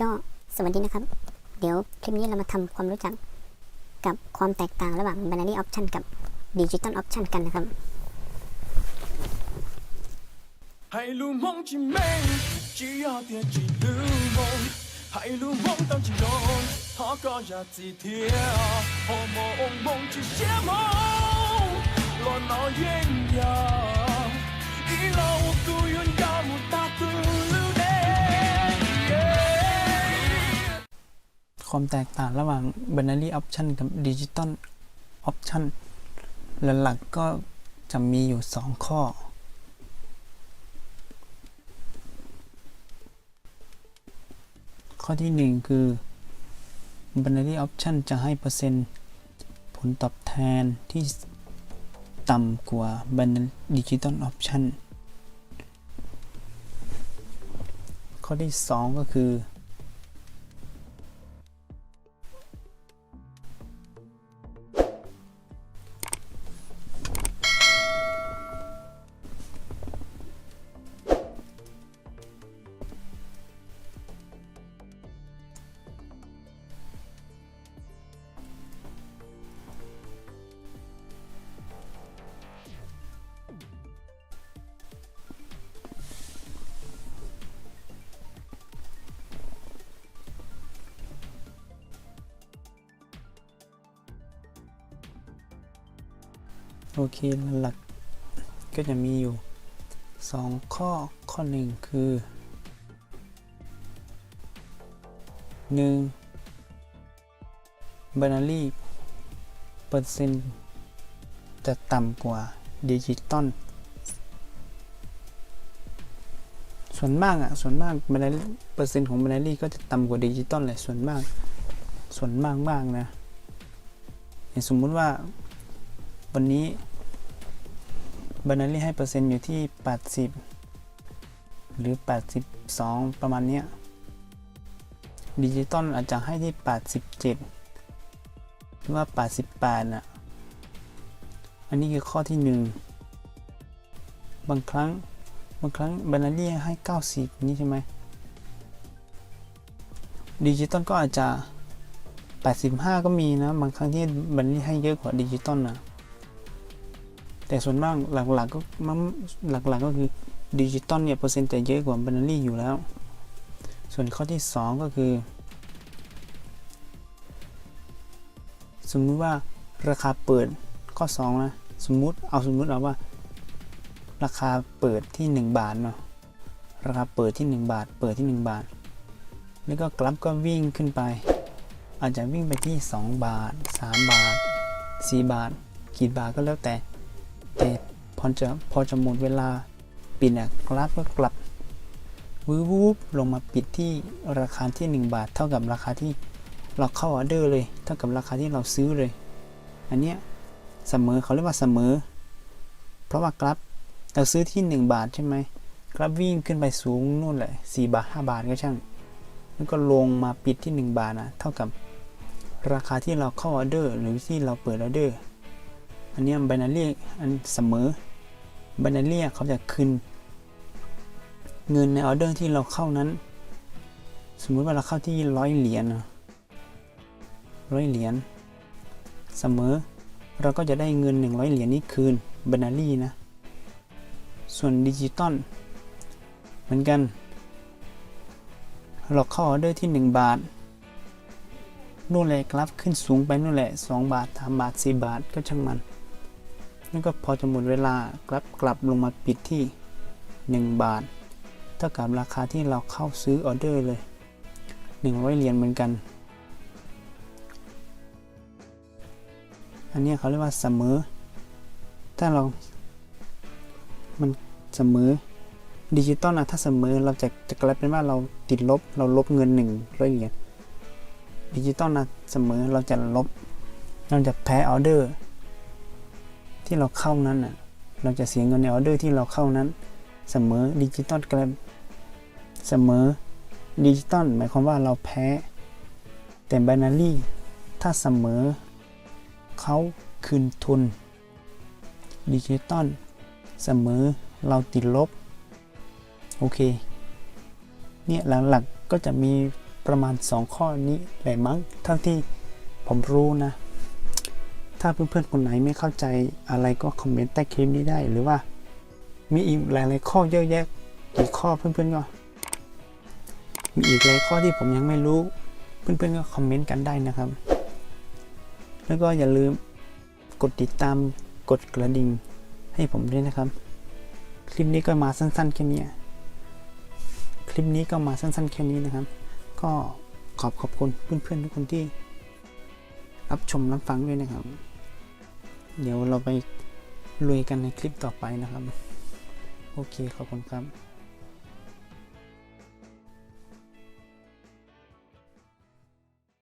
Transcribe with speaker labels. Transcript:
Speaker 1: ก็สวัสดีนะครับ เดี๋ยวคลิปนี้เรามาทำความรู้จักกับความแตกต่างระหว่าง binary option กับ digital option กันนะครับ
Speaker 2: ให้รู้มองที่แม่จียอเตีให้รู้มองตามจีโดนหาก็อยากจีเทียหอมองมองจีเชี่ยมองลอนเอาเย็น
Speaker 3: ความแตกต่างระหว่าง binary option กับ digital option หลักๆก็จะมีอยู่ 2 ข้อ ข้อที่ 1 คือ binary option จะให้เปอร์เซ็นต์ผลตอบแทนที่ต่ำกว่า binary digital option ข้อที่ 2 ก็คือ โอเคหลักก็จะมีอยู่ 2 ข้อข้อ 1 คือ 1. binary เปอร์เซ็นต์จะต่ำกว่าดิจิตอลส่วนมากอะ ส่วนมาก binary เปอร์เซ็นต์ของ binary ก็จะต่ำกว่าดิจิตอลเลยส่วนมาก ส่วนมากมากนะ สมมุติว่าวันนี้ binary ให้เปอร์เซ็นต์อยู่ที่ 80 หรือ 82 ประมาณเนี้ยดิจิตอลอาจจะให้ที่ 87 หรือว่า 88น่ะอันนี้คือข้อที่ 1 บางครั้งบางครั้ง binary ให้ 90 นี่ใช่ไหมดิจิตอลก็อาจจะ 85 ก็มีนะ บางครั้งที่ binary ให้เยอะกว่าดิจิตอลนะ แต่ส่วนมากหลักๆก็มันหลักๆก็คือดิจิตอลเนี่ยเปอร์เซ็นต์จะเยอะกว่า binary อยู่แล้ว ส่วนข้อที่ 2 ก็คือ สมมุติว่าราคาเปิดข้อ 2 นะ สมมุติเอาสมมุติเอาว่า ราคาเปิดที่ 1 บาทเนาะราคาเปิดที่ 1 บาท เปิดที่ 1 บาท แล้วก็กราฟก็วิ่งขึ้นไป อาจจะวิ่งไปที่ 2 บาท 3 บาท 4 บาท กี่บาทก็แล้วแต่ แต่พอจะพอจะหมดเวลาปิดอะกราฟก็กลับวืบวูบลงมาปิดที่ราคาที่ 1 บาท เท่ากับราคาที่เราเข้าออเดอร์เลย เท่ากับราคาที่เราซื้อเลย อันเนี้ยเสมอเขาเรียกว่าเสมอ เพราะว่ากราฟเราซื้อที่ 1 บาทใช่ไหมกราฟวิ่งขึ้นไปสูงนู่นแหละ4บาท 5 บาทก็ช่างแล้วก็ลงมาปิดที่ 1 บาทนะเท่ากับราคาที่เราเข้าออเดอร์หรือที่เราเปิดออเดอร์ อันนี้ไบนารีอันเสมอไบนารีเขาจะคืนเงินในออเดอร์ที่เราเข้านั้น สมมุติว่าเราเข้าที่ร้อยเหรียญร้อยเหรียญเสมอ เราก็จะได้เงิน 100 เหรียญนี้คืนไบนารีนะ ส่วนดิจิตอลเหมือนกันเราเข้าออเดอร์ที่ 1 บาทนู่นแหละกราฟขึ้นสูงไปนู่นแหละ 2 บาท 3 บาท 4 บาทก็ช่างมัน นั่นก็พอจะหมดเวลากลับกลับลงมาปิดที่ 1 บาท เท่ากับราคาที่เราเข้าซื้อออเดอร์เลย 100 เหรียญเหมือนกัน อันนี้เขาเรียกว่าเสมอ ถ้าเรา มันเสมอดิจิตอลนะถ้าเสมอเราจะจะกลายเป็นว่าเราติดลบ เราลบเงิน100เหรียญดิจิตอลนะเสมอเราจะลบ เราจะแพ้ออเดอร์ ที่เราเข้านั้นน่ะเราจะเสียเงินในออเดอร์ที่เราเข้านั้น เสมอดิจิตอลกลเสมอดิจิตอลหมายความว่าเราแพ้ แต่ไบนารี่ถ้าเสมอเขาคืนทุนดิจิตอลเสมอเราติดลบ โอเค เนี่ยหลักๆก็จะมีประมาณ 2 ข้อนี้แหละมั้งเท่าที่ผมรู้นะ ถ้าเพื่อนๆคนไหนไม่เข้าใจอะไรก็คอมเมนต์ใต้คลิปนี้ได้ หรือว่า มีอีกหลายๆข้อเยอะแยะกี่ข้อเพื่อนๆก็ มีอีกหลายข้อที่ผมยังไม่รู้ เพื่อนๆก็คอมเมนต์กันได้นะครับ แล้วก็อย่าลืมกดติดตามกดกระดิ่งให้ผมด้วยนะครับ คลิปนี้ก็มาสั้นๆแค่นี้คลิปนี้ก็มาสั้นๆแค่นี้นะครับ ก็ขอบขอบคุณเพื่อนๆทุกคนที่รับชมรับฟังด้วยนะครับ เดี๋ยวเราไปลุยกันในคลิปต่อไปนะครับ โอเคขอบคุณครับ